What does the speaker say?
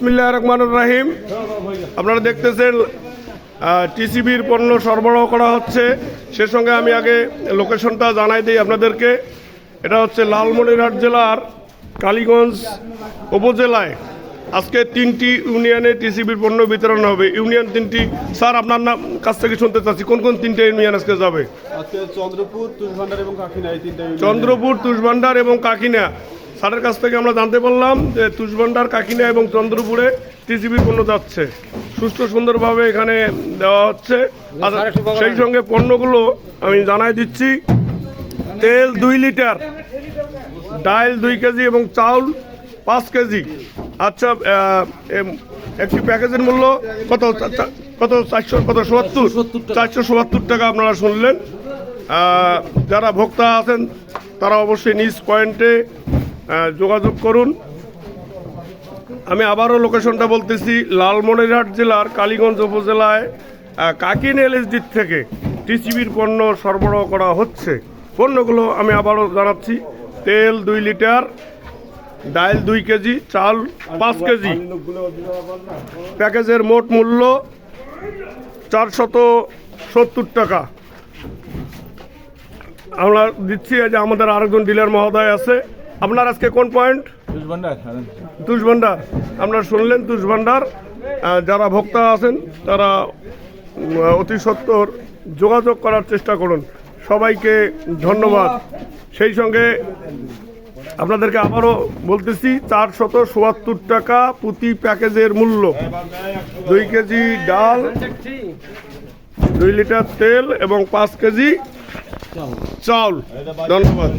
বিসমিল্লাহ রহমান রাহিম। আপনারা দেখতেছেন টিসিবির পণ্য সরবরাহ করা হচ্ছে। সে সঙ্গে আমি আগে লোকেশনটা জানাই দিই আপনাদেরকে। এটা হচ্ছে লালমনিরহাট জেলার কালীগঞ্জ উপজেলায়। আজকে তিনটি ইউনিয়নে টিসিবির পণ্য বিতরণ হবে। ইউনিয়ন তিনটি। স্যার আপনার নাম কাছ থেকে শুনতে চাচ্ছি। কোন কোন তিনটে ইউনিয়ন আজকে যাবে? চন্দ্রপুর তুষভান্ডার এবং কাকিনা এই তিনটা চন্দ্রপুর তুষভান্ডার এবং কাকিনা। স্যারের কাছ থেকে আমরা জানতে পারলাম যে তুষভান্ডার কাকিনা এবং চন্দ্রপুরে টিসিবি পণ্য যাচ্ছে। সুস্থ সুন্দরভাবে এখানে দেওয়া হচ্ছে। সেই সঙ্গে পণ্যগুলো আমি জানাই দিচ্ছি। তেল দুই লিটার ডাল দুই কেজি এবং চাউল পাঁচ কেজি। আচ্ছা একটি প্যাকেজের মূল্য কত? কত? চারশো কত? সত্তর? চারশো সত্তর টাকা আপনারা শুনলেন। যারা ভোক্তা আছেন তারা অবশ্যই নিজ পয়েন্টে যোগাযোগ করুন। আমি আবারও লোকেশনটা বলতেছি, লালমনিরহাট জেলার কালীগঞ্জ উপজেলায় কাকিন এলএসডির থেকে টিসিবির পণ্য সরবরাহ করা হচ্ছে। পণ্যগুলো আমি আবারও জানাচ্ছি, তেল দুই লিটার ডাল দুই কেজি, চাল পাঁচ কেজি। প্যাকেজের মোট মূল্য চারশত সত্তর টাকা। আমরা দিচ্ছি যে আমাদের আরেকজন ডিলার মহোদয় আছে আপনার আজকে কোন পয়েন্ট তুষভান্ডার। তুষ ভান্ডার। আপনারা শুনলেন তুষ ভান্ডার। যারা ভোক্তা আছেন তারা অতি সত্বর যোগাযোগ করার চেষ্টা করুন। সবাইকে ধন্যবাদ। সেই সঙ্গে আপনাদেরকে আবারও বলতেছি চারশত চুয়াত্তর টাকা প্রতি প্যাকেজের মূল্য। দুই কেজি ডাল দুই লিটার তেল এবং পাঁচ কেজি চাউল। ধন্যবাদ।